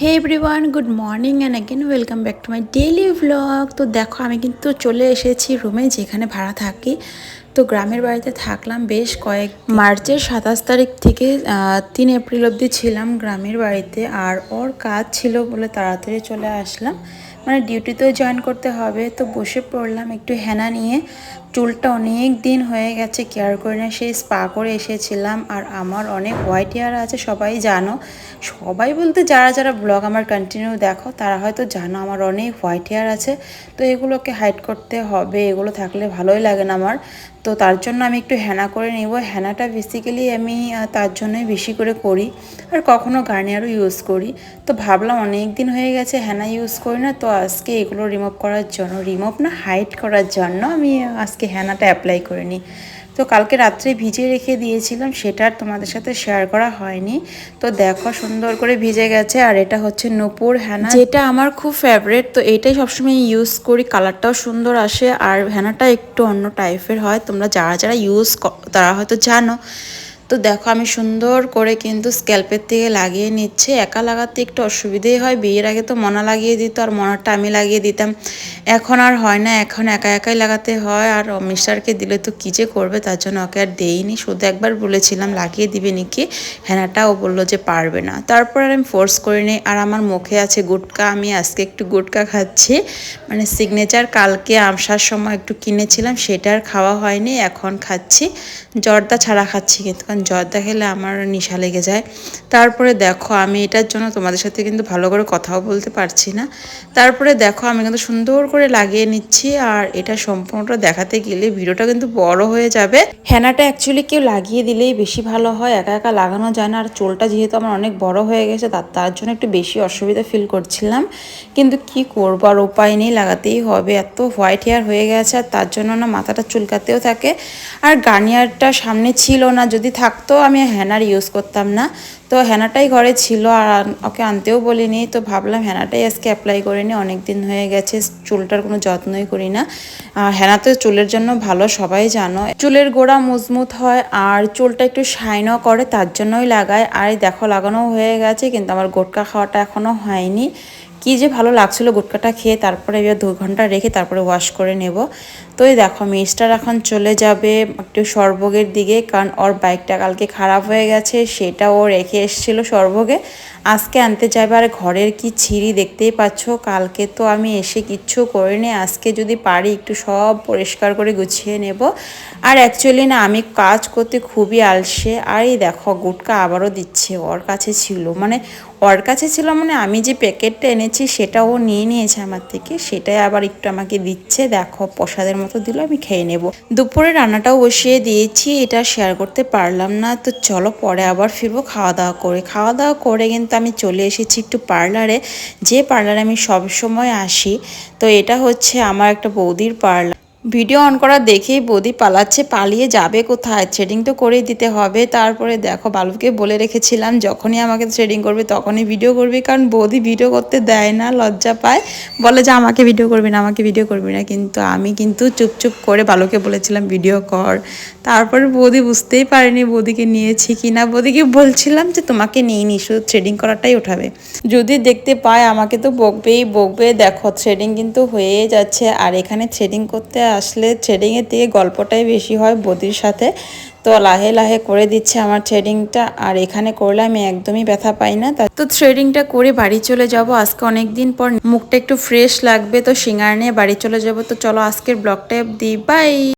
Hey everyone good morning and again welcome back to my daily vlog তো দেখো, আমি কিন্তু চলে এসেছি রুমে যেখানে ভাড়া থাকি। তো গ্রামের বাড়িতে থাকলাম বেশ কয়েক মার্চের সাতাশ তারিখ থেকে তিন এপ্রিল অবধি ছিলাম গ্রামের বাড়িতে। আর ওর কাজ ছিল বলে তাড়াতাড়ি চলে আসলাম। মানে ডিউটিতেও জয়েন করতে হবে। তো বসে পড়লাম একটু হেনা নিয়ে। চুলটা অনেক দিন হয়ে গেছে, কেয়ার করে না, সেই স্পা করে এসেছিলাম। আর আমার অনেক হোয়াইট হেয়ার আছে, সবাই জানো। সবাই বলতে যারা যারা ব্লগ আমার কন্টিনিউ দেখো, তারা হয়তো জানো আমার অনেক হোয়াইট হেয়ার আছে। তো এগুলোকে হাইড করতে হবে, এগুলো থাকলে ভালোই লাগে না আমার। তো তার জন্য আমি একটু হেনা করে নিব। হেনাটা বেসিক্যালি আমি তার জন্যই বেশি করে করি। আর কখনো গার্নিয়ারও ইউজ করি। তো ভাবলাম অনেক দিন হয়ে গেছে হেনা ইউজ করি না, তো আজকে এগুলো রিমুভ করার জন্য রিমুভ না হাইড করার জন্য আমি আজকে হেনাটা অ্যাপ্লাই করে নিই তো কালকে রাত্রে ভিজে রেখে দিয়েছিলাম, সেটা আর তোমাদের সাথে শেয়ার করা হয়নি। তো দেখো সুন্দর করে ভিজে গেছে, আর এটা হচ্ছে নূপুর হ্যানা যেটা আমার খুব ফেভারেট তো এটাই সবসময় ইউজ করি কালারটাও সুন্দর আসে, আর হ্যানাটা একটু অন্য টাইপের হয়, তোমরা যারা যারা ইউজ তারা হয়তো জানো। তো দেখো আমি সুন্দর করে কিন্তু স্ক্যাল্পের থেকে লাগিয়ে নিচ্ছে। একা লাগাতে একটু অসুবিধেই হয়। বিয়ের আগে তো মনা লাগিয়ে দিত, আর মনারটা আমি লাগিয়ে দিতাম। এখন আর হয় না, এখন একা একাই লাগাতে হয়। আর মিস্টারকে দিলে তো কী যে করবে, তার জন্য ওকে আর দেইনি। শুধু একবার বলেছিলাম, লাগিয়ে দিবে নাকি? হ্যানাটা ও বলল যে পারবে না। তারপর আর আমি ফোর্স করে নিই আর আমার মুখে আছে গুটকা, আমি আজকে একটু গুটকা খাচ্ছি। মানে সিগনেচার কালকে আসার সময় একটু কিনেছিলাম, সেটা আর খাওয়া হয়নি, এখন খাচ্ছি। জর্দা ছাড়া খাচ্ছি কিন্তু। কারণ জর্দা খেলে আমার নেশা লেগে যায়। তারপরে দেখো, আমি এটার জন্য তোমাদের সাথে কিন্তু ভালো করে কথাও বলতে পারছি না। তারপরে দেখো, আমি কিন্তু সুন্দর করে লাগিয়ে নিচ্ছি আর এটা সম্পূর্ণটা দেখাতে গেলে ভিডিওটা কিন্তু বড় হয়ে যাবে। হেনাটা অ্যাকচুয়ালি কেউ লাগিয়ে দিলেই বেশি ভালো হয়, একা একা লাগানো যায় না। আর চুলটা যেহেতু আমার অনেক বড় হয়ে গেছে তার তার জন্য একটু বেশি অসুবিধা ফিল করছিলাম। কিন্তু কি করব আর উপায় নেই, লাগাতেই হবে। এত হোয়াইট হেয়ার হয়ে গেছে আর তার জন্য না মাথাটা চুলকাতেও থাকে। আর গার্নিয়ারটা সামনে ছিল না, যদি থাকতো, আমি হ্যানার ইউজ করতাম না। তো হ্যানাটাই ঘরে ছিল আর ওকে আনতেও বলিনি। তো ভাবলাম হ্যানাটাই আজকে অ্যাপ্লাই করে নিই অনেক দিন হয়ে গেছে, চুলটার কোনো যত্নই করি না। আর হ্যানা তো চুলের জন্য ভালো, সবাই জানো। চুলের গোড়া মজবুত হয় আর চুলটা একটু শাইনও করে, তার জন্যই লাগায়। আর দেখো লাগানো হয়ে গেছে, কিন্তু আমার গোটকা খাওয়াটা এখনও হয়নি। কি যে ভালো লাগছিল গুটকাটা খেয়ে, তারপরে এবার দু ঘণ্টা রেখে তারপরে ওয়াশ করে নেব। তো এই দেখো মিস্টার এখন চলে যাবে একটু সর্বগের দিকে, কারণ ওর বাইকটা কালকে খারাপ হয়ে গেছে, সেটা ও রেখে এসেছিল সর্বগে। আজকে আনতে যাবে, আর ঘরের কি ছিঁড়ি দেখতেই পাচ্ছ, কালকে তো আমি এসে কিচ্ছু করিনি, আজকে যদি পারি একটু সব পরিষ্কার করে গুছিয়ে নেব। আর অ্যাকচুয়ালি না, আমি কাজ করতে খুবই আলসে, আর এই দেখো, গুটকা আবারও দিচ্ছে, ওর কাছে ছিল মানে ওর কাছে ছিল মানে আমি যে প্যাকেটটা এনেছি সেটা ও নিয়ে নিয়েছে আমার থেকে। সেটাই আবার একটু আমাকে দিচ্ছে, দেখো, প্রসাদের মতো দিল, আমি খেয়ে নেব। দুপুরে রান্নাটাও বসিয়ে দিয়েছি, এটা শেয়ার করতে পারলাম না। তো চলো পরে আবার ফিরবো খাওয়া দাওয়া করে। খাওয়া দাওয়া করে কিন্তু আমি চলে এসেছি একটু পার্লারে যে পার্লারে আমি সব সময় আসি, তো এটা হচ্ছে আমার একটা বৌদির পার্লার ভিডিও অন করা দেখেই বৌদি পালাচ্ছে, পালিয়ে যাবে কোথায়? থ্রেডিং তো করেই দিতে হবে। তারপরে দেখো, বালুকে বলে রেখেছিলাম, যখনই আমাকে থ্রেডিং করবে তখনই ভিডিও করবি, কারণ বৌদি ভিডিও করতে দেয় না, লজ্জা পায়। বলে যে, আমাকে ভিডিও করবি না, আমাকে ভিডিও করবি না। কিন্তু আমি কিন্তু চুপচুপ করে বালুকে বলেছিলাম ভিডিও কর। তারপরে বৌদি বুঝতেই পারেনি বৌদিকে নিয়েছি কি না। বৌদিকে বলছিলাম যে, তোমাকে নিয়ে নি, শুধু থ্রেডিং করাটাই উঠাবে। যদি দেখতে পায়, আমাকে তো বকবেই, বকবে। দেখো থ্রেডিং কিন্তু হয়ে যাচ্ছে। আর এখানে থ্রেডিং করতে আসলে থ্রেডিংয়ের দিয়ে গল্পটাই বেশি হয় বদির সাথে। তো লাহে লাহে করে দিচ্ছে আমার থ্রেডিংটা আর এখানে করলে আমি একদমই ব্যথা পাই না। তা- থ্রেডিংটা করে বাড়ি চলে যাব। আজকে অনেক দিন পর মুখটা একটু ফ্রেশ লাগবে। তো সিঙ্গার নিয়ে বাড়ি চলে যাব। তো চলো আজকের ব্লগটা দি বাই